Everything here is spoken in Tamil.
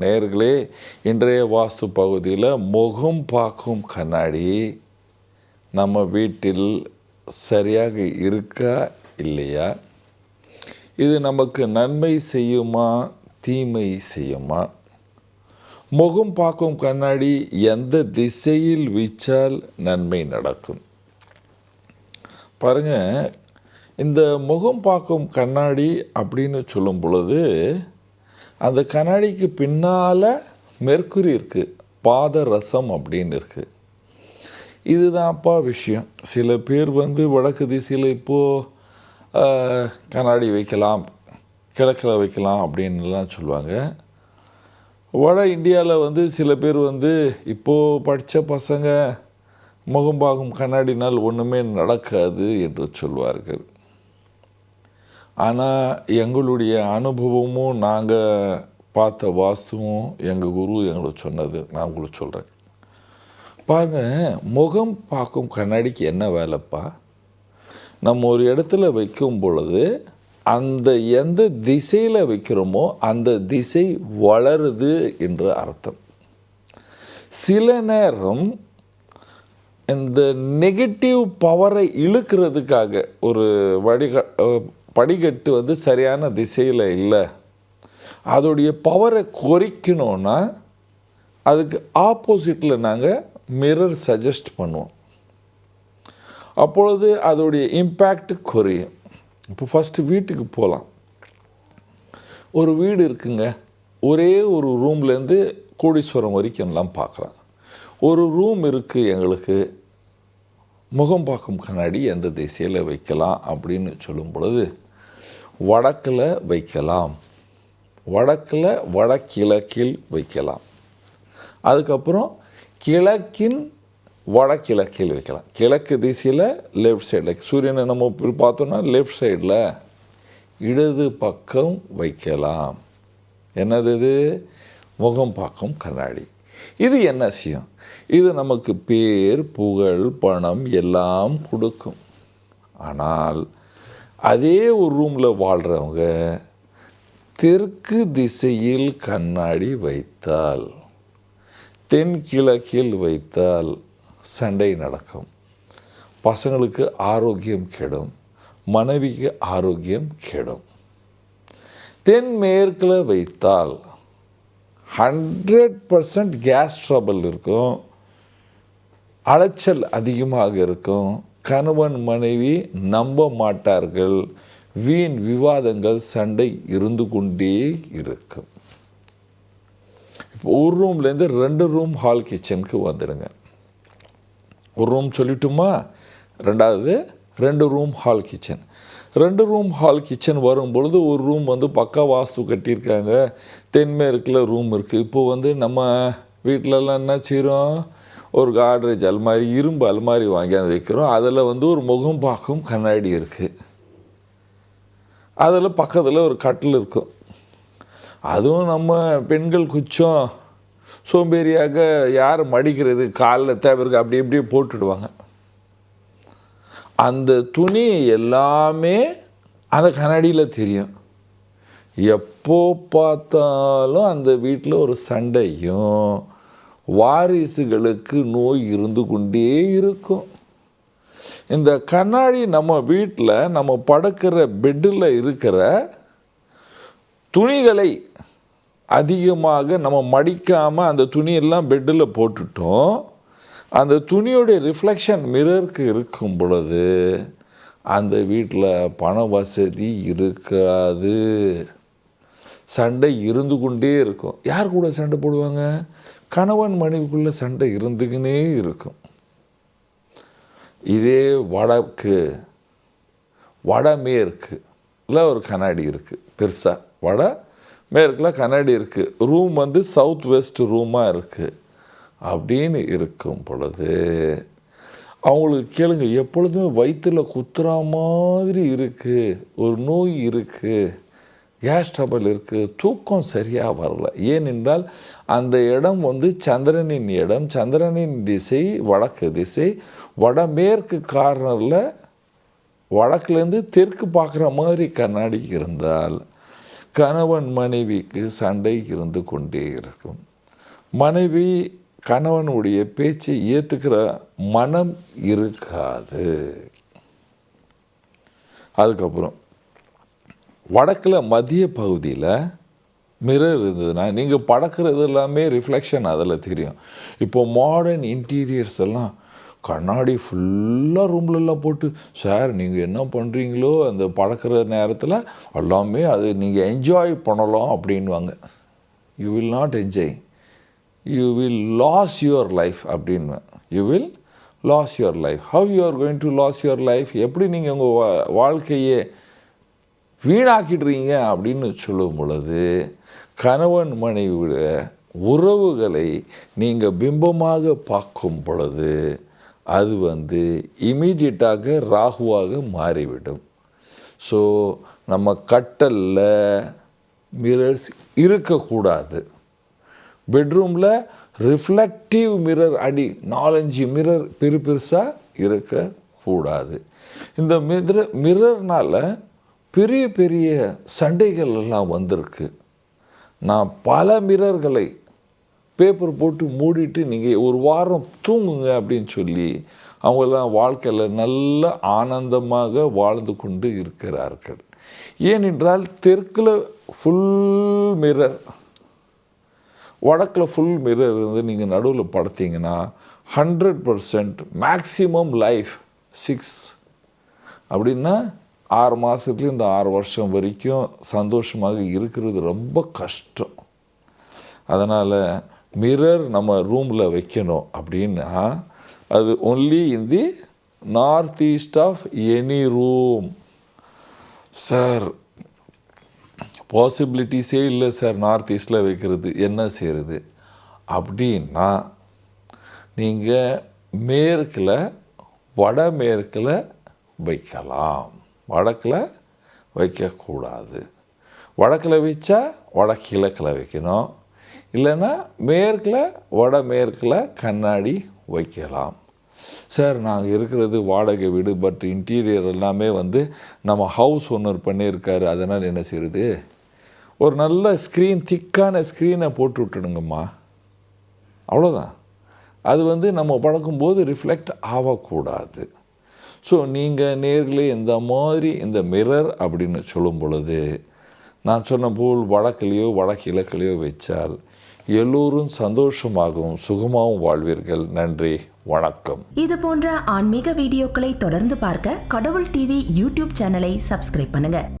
நேர்களே இன்றைய வாஸ்து பகுதியில் முகம் பார்க்கும் கண்ணாடி நம்ம வீட்டில் சரியாக இருக்கா இல்லையா? இது நமக்கு நன்மை செய்யுமா தீமை செய்யுமா? முகம் பார்க்கும் கண்ணாடி எந்த திசையில் வீச்சால் நன்மை நடக்கும்? பாருங்க இந்த முகம் பார்க்கும் கண்ணாடி அப்படின்னு சொல்லும் பொழுது அந்த கண்ணாடிக்கு பின்னால் மெர்க்குரி இருக்குது பாதரசம் அப்படின்னு இருக்குது இதுதான்ப்பா விஷயம். சில பேர் வந்து வடக்கு திசையில் இப்போது கண்ணாடி வைக்கலாம் கிழக்கில் வைக்கலாம் அப்படின்லாம் சொல்லுவாங்க. வட இந்தியாவில் வந்து சில பேர் வந்து இப்போது படித்த பசங்க முகம் பார்க்கும் கண்ணாடினால் ஒன்றுமே நடக்காது என்று சொல்வார்கள். ஆனால் எங்களுடைய அனுபவமும் நாங்கள் பார்த்த வாஸ்துவும் எங்கள் குரு எங்களுக்கு சொன்னது நான் உங்களுக்கு சொல்கிறேன் பாருங்கள் முகம் பார்க்கும் கண்ணாடிக்கு என்ன வேலைப்பா? நம்ம ஒரு இடத்துல வைக்கும் பொழுது அந்த எந்த திசையில் வைக்கிறோமோ அந்த திசை வளருது என்று அர்த்தம். சில நேரம் இந்த நெகட்டிவ் பவரை இழுக்கிறதுக்காக ஒரு வடிக படிக்கட்டு வந்து சரியான திசையில் இல்லை. அதோடைய பவரை குறைக்கணும்னா அதுக்கு ஆப்போசிட்டில் நாங்கள் மிரர் சஜஸ்ட் பண்ணுவோம். அப்பொழுது அதோடைய இம்பேக்ட் குறையும். இப்போ ஃபஸ்ட்டு வீட்டுக்கு போகலாம் ஒரு வீடு இருக்குங்க. ஒரே ஒரு ரூம்லேருந்து கோடீஸ்வரம் வரைக்கும்லாம் பார்க்கலாம் ஒரு ரூம் இருக்குது எங்களுக்கு. முகம் பார்க்கும் கண்ணாடி எந்த திசையில் வைக்கலாம் அப்படின்னு சொல்லும் பொழுது வடக்கில் வைக்கலாம். வடக்கில் வடகிழக்கில் வைக்கலாம். அதுக்கப்புறம் கிழக்கின் வடகிழக்கில் வைக்கலாம். கிழக்கு திசையில் லெஃப்ட் சைடில் சூரியனை நம்ம பார்த்தோன்னா லெஃப்ட் சைடில் இடது பக்கம் வைக்கலாம். என்னது இது? முகம் பக்கம் கண்ணாடி. இது என்ன செய்யும் இது நமக்கு பேர் புகழ் பணம் எல்லாம் கொடுக்கும். ஆனால் அதே ஒரு ரூமில் வாழ்கிறவங்க தெற்கு திசையில் கண்ணாடி வைத்தால் தென்கிழக்கில் வைத்தால் சண்டை நடக்கும். பசங்களுக்கு ஆரோக்கியம் கெடும் மனைவிக்கு ஆரோக்கியம் கெடும். தென்மேற்கில் வைத்தால் ஹண்ட்ரட் பர்சன்ட் கேஸ் ட்ரபிள் இருக்கும் அலைச்சல் அதிகமாக இருக்கும். கணவன் மனைவி நம்ப மாட்டார்கள். வீண் விவாதங்கள் சண்டை இருந்து கொண்டே இருக்கும். இப்போ ஒரு ரூம்லேருந்து ரெண்டு ரூம் ஹால் கிச்சனுக்கு வந்துடுங்க. ஒரு ரூம் சொல்லிட்டுமா? ரெண்டாவது ரெண்டு ரூம் ஹால் கிச்சன் ரெண்டு ரூம் ஹால் கிச்சன் வரும் பொழுது ஒரு ரூம் வந்து பக்கா வாஸ்து கட்டியிருக்காங்க. தென்மேற்கில் ரூம் இருக்குது இப்போ வந்து நம்ம வீட்டிலலாம் என்ன செய்கிறோம் ஒரு காட்ரேஜ் அல்மாரி இரும்பு அல்மாரி வாங்கியாந்து வைக்கிறோம். அதில் வந்து ஒரு முகம் பார்க்கும் கண்ணாடி இருக்குது அதில் பக்கத்தில் ஒரு கட்டில் இருக்கும். அதுவும் நம்ம பெண்கள் குச்சம் சோம்பேறியாக யார் மடிக்கிறது காலில் தேவைருக்கு அப்படி இப்படியே போட்டுடுவாங்க. அந்த துணி எல்லாமே அந்த கண்ணாடியில் தெரியும். எப்போ பார்த்தாலும் அந்த வீட்டில் ஒரு சண்டையும் வாரிசுகளுக்கு நோய் இருந்து கொண்டே இருக்கும். இந்த கண்ணாடி நம்ம வீட்டில் நம்ம படுக்கிற பெட்டில் இருக்கிற துணிகளை அதிகமாக நம்ம மடிக்காமல் அந்த துணியெல்லாம் பெட்டில் போட்டுட்டோம். அந்த துணியோடைய ரிஃப்ளெக்ஷன் மிரருக்கு இருக்கும் பொழுது அந்த வீட்டில் பண வசதி இருக்காது. சண்டை இருந்து கொண்டே இருக்கும். யார் கூட சண்டை போடுவாங்க? கணவன் மனைவிக்குள்ளே சண்டை இருந்துக்கினே இருக்கும். இதே வடக்கு வடமேற்குல ஒரு கண்ணாடி இருக்குது பெருசாக வட மேற்கில் கண்ணாடி இருக்குது ரூம் வந்து சவுத் வெஸ்ட் ரூமாக இருக்குது அப்படின்னு இருக்கும் பொழுது அவங்களுக்கு கேளுங்க எப்பொழுதுமே வயிற்றில் குத்துற மாதிரி இருக்குது ஒரு நோய் இருக்குது கேஸ் ட்ரபிள் இருக்குது தூக்கம் சரியாக வரல. ஏனென்றால் அந்த இடம் வந்து சந்திரனின் இடம். சந்திரனின் திசை வடக்கு திசை. வடமேற்கு கார்னரில் வடக்குலேருந்து தெற்கு பார்க்குற மாதிரி கண்ணாடி இருந்தால் கணவன் மனைவிக்கு சண்டை இருந்து கொண்டே இருக்கும். மனைவி கணவனுடைய பேச்சை ஏற்றுக்கிற மனம் இருக்காது. அதுக்கப்புறம் வடக்கில் மத்திய பகுதியில் மிரர் இருந்ததுன்னா நீங்கள் படக்கிறது எல்லாமே ரிஃப்ளெக்ஷன் அதில் தெரியும். இப்போது மாடர்ன் இன்டீரியர்ஸ் எல்லாம் கண்ணாடி ஃபுல்லாக ரூம்லெல்லாம் போட்டு சார் நீங்கள் என்ன பண்ணுறீங்களோ அந்த படக்கிற நேரத்தில் எல்லாமே அது நீங்கள் என்ஜாய் பண்ணலாம் அப்படின்வாங்க you will not enjoy you will lose your life அப்படின்னு. You will lose your life how you are going to lose your life எப்படி நீங்கள் உங்கள் வா வாழ்க்கையே வீணாக்கிடுறீங்க அப்படின்னு சொல்லும் பொழுது கணவன் மனைவியுடைய உறவுகளை நீங்கள் பிம்பமாக பார்க்கும் பொழுது அது வந்து இமீடியட்டாக ராகுவாக மாறிவிடும். ஸோ நம்ம கட்டலில் மிரர்ஸ் இருக்கக்கூடாது. பெட்ரூமில் ரிஃப்ளெக்டிவ் மிரர் அடி நாலஞ்சு மிரர் பெரு பெருசாக இருக்கக்கூடாது. இந்த மிரர் மிரர்னால் பெரிய பெரிய சண்டைகள் எல்லாம் வந்திருக்கு. நான் பல மிரர்களை பேப்பர் போட்டு மூடிட்டு நீங்கள் ஒரு வாரம் தூங்குங்க அப்படின்னு சொல்லி அவங்கெல்லாம் வாழ்க்கையில் நல்ல ஆனந்தமாக வாழ்ந்து கொண்டு இருக்கிறார்கள். ஏனென்றால் தெற்கில் ஃபுல் மிரர் வடக்கில் ஃபுல் மிரர் இருந்து நீங்கள் நடுவில் படுத்தீங்கன்னா hundred percent maximum life six அப்படின்னா ஆறு மாதத்துலேயும் இந்த ஆறு வருஷம் வரைக்கும் சந்தோஷமாக இருக்கிறது ரொம்ப கஷ்டம். அதனால் மிரர் நம்ம ரூமில் வைக்கணும் அப்படின்னா அது only in the north east of any room sir பாசிபிலிட்டிஸே இல்லை சார் நார்த் ஈஸ்டில் வைக்கிறது. என்ன செய்கிறது அப்படின்னா நீங்கள் மேற்கில் வடமேற்கில் வைக்கலாம். வடக்கில் வைக்கக்கூடாது. வடக்கில் வச்சா வடகிழக்கில் வைக்கணும். இல்லைன்னா மேற்கில் வடமேற்கில் கண்ணாடி வைக்கலாம். சார் நாங்கள் இருக்கிறது வாடகை வீடு பட் இன்டீரியர் எல்லாமே வந்து நம்ம ஹவுஸ் ஓனர் பண்ணியிருக்காரு. அதனால் என்ன செய்யுது ஒரு நல்ல ஸ்க்ரீன் திக்கான ஸ்க்ரீனை போட்டு விட்டுடுங்கம்மா. அவ்வளோதான் அது வந்து நம்ம பழக்கும்போது ரிஃப்ளெக்ட் ஆகக்கூடாது. ஸோ நீங்கள் நேர்களே இந்த மாதிரி இந்த மிரர் அப்படின்னு சொல்லும் பொழுது நான் சொன்ன போல் வடக்கிலேயோ வடகிழக்கிலேயோ வச்சால் எல்லோரும் சந்தோஷமாகவும் சுகமாகவும் வாழ்வீர்கள். நன்றி வணக்கம். இது போன்ற ஆன்மீக வீடியோக்களை தொடர்ந்து பார்க்க கடவுள் டிவி யூடியூப் சேனலை சப்ஸ்கிரைப் பண்ணுங்க.